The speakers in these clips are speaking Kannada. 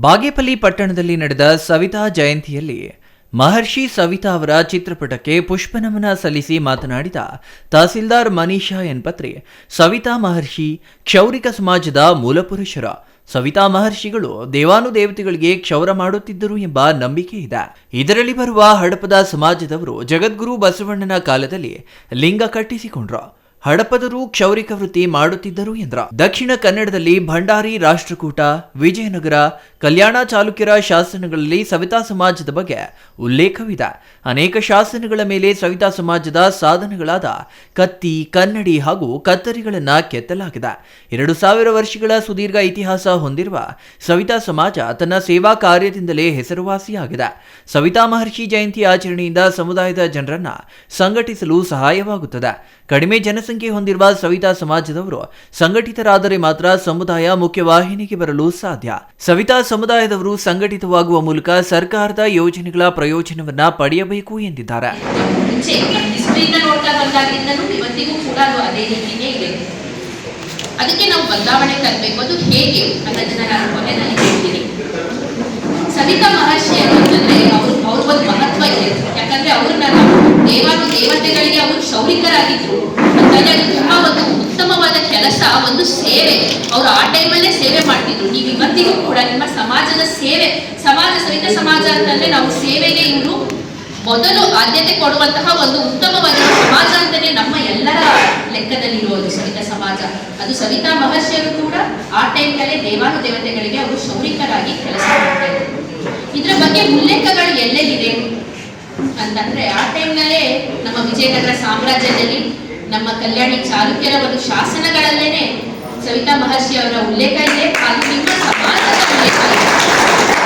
ಬಾಗೇಪಲ್ಲಿ ಪಟ್ಟಣದಲ್ಲಿ ನಡೆದ ಸವಿತಾ ಜಯಂತಿಯಲ್ಲಿ ಮಹರ್ಷಿ ಸವಿತಾ ಅವರ ಚಿತ್ರಪಟಕ್ಕೆ ಪುಷ್ಪನಮನ ಸಲ್ಲಿಸಿ ಮಾತನಾಡಿದ ತಹಸೀಲ್ದಾರ್ ಮನೀಷಾ ಎನ್ಪತ್ರಿ ಸವಿತಾ ಮಹರ್ಷಿ ಕ್ಷೌರಿಕ ಸಮಾಜದ ಮೂಲಪುರುಷರ. ಸವಿತಾ ಮಹರ್ಷಿಗಳು ದೇವಾನುದೇವತೆಗಳಿಗೆ ಕ್ಷೌರ ಮಾಡುತ್ತಿದ್ದರು ಎಂಬ ನಂಬಿಕೆ ಇದೆ. ಇದರಲ್ಲಿ ಬರುವ ಹಡಪದ ಸಮಾಜದವರು ಜಗದ್ಗುರು ಬಸವಣ್ಣನ ಕಾಲದಲ್ಲಿ ಲಿಂಗ ಕಟ್ಟಿಸಿಕೊಂಡ್ರು. ಹಡಪದರು ಕ್ಷೌರಿಕ ವೃತ್ತಿ ಮಾಡುತ್ತಿದ್ದರು ಎಂದ್ರ. ದಕ್ಷಿಣ ಕನ್ನಡದಲ್ಲಿ ಭಂಡಾರಿ ರಾಷ್ಟ್ರಕೂಟ, ವಿಜಯನಗರ, ಕಲ್ಯಾಣ ಚಾಲುಕ್ಯರ ಶಾಸನಗಳಲ್ಲಿ ಸವಿತಾ ಸಮಾಜದ ಬಗ್ಗೆ ಉಲ್ಲೇಖವಿದೆ. ಅನೇಕ ಶಾಸನಗಳ ಮೇಲೆ ಸವಿತಾ ಸಮಾಜದ ಸಾಧನಗಳಾದ ಕತ್ತಿ, ಕನ್ನಡಿ ಹಾಗೂ ಕತ್ತರಿಗಳನ್ನ ಕೆತ್ತಲಾಗಿದೆ. ಎರಡು ಸಾವಿರ ವರ್ಷಗಳ ಸುದೀರ್ಘ ಇತಿಹಾಸ ಹೊಂದಿರುವ ಸವಿತಾ ಸಮಾಜ ತನ್ನ ಸೇವಾ ಕಾರ್ಯದಿಂದಲೇ ಹೆಸರುವಾಸಿಯಾಗಿದೆ. ಸವಿತಾ ಮಹರ್ಷಿ ಜಯಂತಿ ಆಚರಣೆಯಿಂದ ಸಮುದಾಯದ ಜನರನ್ನ ಸಂಘಟಿಸಲು ಸಹಾಯವಾಗುತ್ತದೆ. ಕಡಿಮೆ ಜನಸಂಖ್ಯೆ ಹೊಂದಿರುವ ಸವಿತಾ ಸಮಾಜದವರು ಸಂಘಟಿತರಾದರೆ ಮಾತ್ರ ಸಮುದಾಯ ಮುಖ್ಯವಾಹಿನಿಗೆ ಬರಲು ಸಾಧ್ಯ. ಸವಿತಾ ಸಮುದಾಯದವರು ಸಂಘಟಿತವಾಗುವ ಮೂಲಕ ಸರ್ಕಾರದ ಯೋಜನೆಗಳ ಪ್ರಯೋಜನವನ್ನ ಪಡೆಯಬೇಕು ಎಂದಿದ್ದಾರೆ. ಅದಕ್ಕೆ ನಾವು ಬದಲಾವಣೆ ತರಬೇಕು. ಅದು ಹೇಗೆ? ಅನ್ನೋದನ್ನ ನಾನು ಕೊನೆಯಲ್ಲಿ ಹೇಳ್ತೀನಿ. ಸವಿತಾ ಮಹರ್ಷಿ ಅಂತಂದ್ರೆ ಅವ್ರ ಅವ್ರ ಒಂದು ಮಹತ್ವ ಇದೆ. ಯಾಕಂದ್ರೆ ಅವ್ರನ್ನ ದೇವಾನು ದೇವತೆಗಳಿಗೆ ಅವರು ಶೌರಿಕರಾಗಿದ್ರು. ಅದು ತುಂಬಾ ಒಂದು ಉತ್ತಮವಾದ ಕೆಲಸ ಒಂದು ಸೇವೆ. ಅವರು ಆ ಟೈಮಲ್ಲೇ ಸೇವೆ ಮಾಡ್ತಿದ್ರು. ನೀವು ಇವತ್ತಿಗೂ ಕೂಡ ನಿಮ್ಮ ಸಮಾಜದ ಸೇವೆ, ಸಮಾಜ ಸಹಿತ ಸಮಾಜ ಅಂತಂದ್ರೆ ನಾವು ಸೇವೆಗೆ ಇವರು ಮೊದಲು ಆದ್ಯತೆ ಕೊಡುವಂತಹ ಒಂದು ಉತ್ತಮವಾದ ಸಮಾಜ ಅಂತಲೇ ನಮ್ಮ ಎಲ್ಲರ ಲೆಕ್ಕದಲ್ಲಿರುವುದು ಸವಿತಾ ಸಮಾಜ. ಅದು ಸವಿತಾ ಮಹರ್ಷಿಯರು ಕೂಡ ಆ ಟೈಮ್ನಲ್ಲೇ ದೇವಾನು ದೇವತೆಗಳಿಗೆ ಅವರು ಶೌರಿಕರಾಗಿ ಕೆಲಸ ಮಾಡ್ತಾರೆ ಇದ್ರು. ಇದರ ಬಗ್ಗೆ ಉಲ್ಲೇಖಗಳು ಎಲ್ಲೆಲ್ಲಿದೆ ಅಂತಂದ್ರೆ ಆ ಟೈಮ್ನಲ್ಲೇ ನಮ್ಮ ವಿಜಯನಗರ ಸಾಮ್ರಾಜ್ಯದಲ್ಲಿ ನಮ್ಮ ಕಲ್ಯಾಣಿ ಚಾಲುಕ್ಯರ ಒಂದು ಶಾಸನಗಳಲ್ಲೇನೆ ಸವಿತಾ ಮಹರ್ಷಿ ಅವರ ಉಲ್ಲೇಖ ಇದೆ.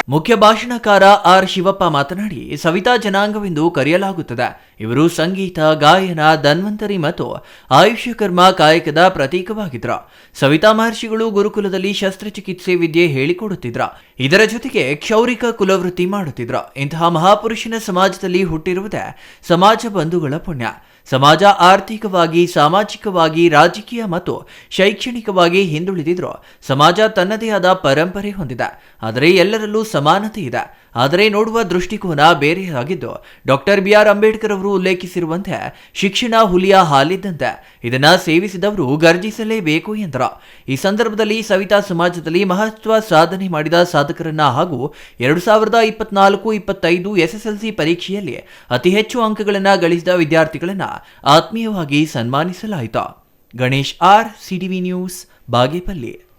ಮುಖ್ಯ ಭಾಷಣಕಾರ ಆರ್ ಶಿವಪ್ಪ ಮಾತನಾಡಿ, ಸವಿತಾ ಜನಾಂಗವೆಂದು ಕರೆಯಲಾಗುತ್ತದೆ. ಇವರು ಸಂಗೀತ, ಗಾಯನ, ಧನ್ವಂತರಿ ಮತ್ತು ಆಯುಷ್ಯಕರ್ಮ ಕಾಯಕದ ಪ್ರತೀಕವಾಗಿದ್ರ. ಸವಿತಾ ಮಹರ್ಷಿಗಳು ಗುರುಕುಲದಲ್ಲಿ ಶಸ್ತ್ರಚಿಕಿತ್ಸೆ ವಿದ್ಯೆ ಹೇಳಿಕೊಡುತ್ತಿದ್ರ. ಇದರ ಜೊತೆಗೆ ಕ್ಷೌರಿಕ ಕುಲವೃತ್ತಿ ಮಾಡುತ್ತಿದ್ರ. ಇಂತಹ ಮಹಾಪುರುಷನ ಸಮಾಜದಲ್ಲಿ ಹುಟ್ಟಿರುವುದೇ ಸಮಾಜ ಬಂಧುಗಳ ಪುಣ್ಯ. ಸಮಾಜ ಆರ್ಥಿಕವಾಗಿ, ಸಾಮಾಜಿಕವಾಗಿ, ರಾಜಕೀಯ ಮತ್ತು ಶೈಕ್ಷಣಿಕವಾಗಿ ಹಿಂದುಳಿದಿದ್ರು. ಸಮಾಜ ತನ್ನದೇ ಆದ ಪರಂಪರೆ ಹೊಂದಿದೆ. ಆದರೆ ಎಲ್ಲರಲ್ಲೂ ಸಮಾನತೆ ಇದೆ. ಆದರೆ ನೋಡುವ ದೃಷ್ಟಿಕೋನ ಬೇರೆಯಾಗಿದ್ದು, ಡಾಕ್ಟರ್ ಬಿ ಆರ್ ಅಂಬೇಡ್ಕರ್ ಅವರು ಉಲ್ಲೇಖಿಸಿರುವಂತೆ ಶಿಕ್ಷಣ ಹುಲಿಯ ಹಾಲಿದ್ದಂತೆ ಇದನ್ನ ಸೇವಿಸಿದವರು ಗರ್ಜಿಸಲೇಬೇಕು ಎಂದರು. ಈ ಸಂದರ್ಭದಲ್ಲಿ ಸವಿತಾ ಸಮಾಜದಲ್ಲಿ ಮಹತ್ವ ಸಾಧನೆ ಮಾಡಿದ ಸಾಧಕರನ್ನ ಹಾಗೂ ಎರಡು ಸಾವಿರದ ಇಪ್ಪತ್ನಾಲ್ಕು ಇಪ್ಪತ್ತೈದು ಎಸ್ಎಸ್ಎಲ್ಸಿ ಪರೀಕ್ಷೆಯಲ್ಲಿ ಅತಿ ಹೆಚ್ಚು ಅಂಕಗಳನ್ನು ಗಳಿಸಿದ ವಿದ್ಯಾರ್ಥಿಗಳನ್ನ ಆತ್ಮೀಯವಾಗಿ ಸನ್ಮಾನಿಸಲಾಯಿತು. Ganesh R, CTV news, Bagepalli.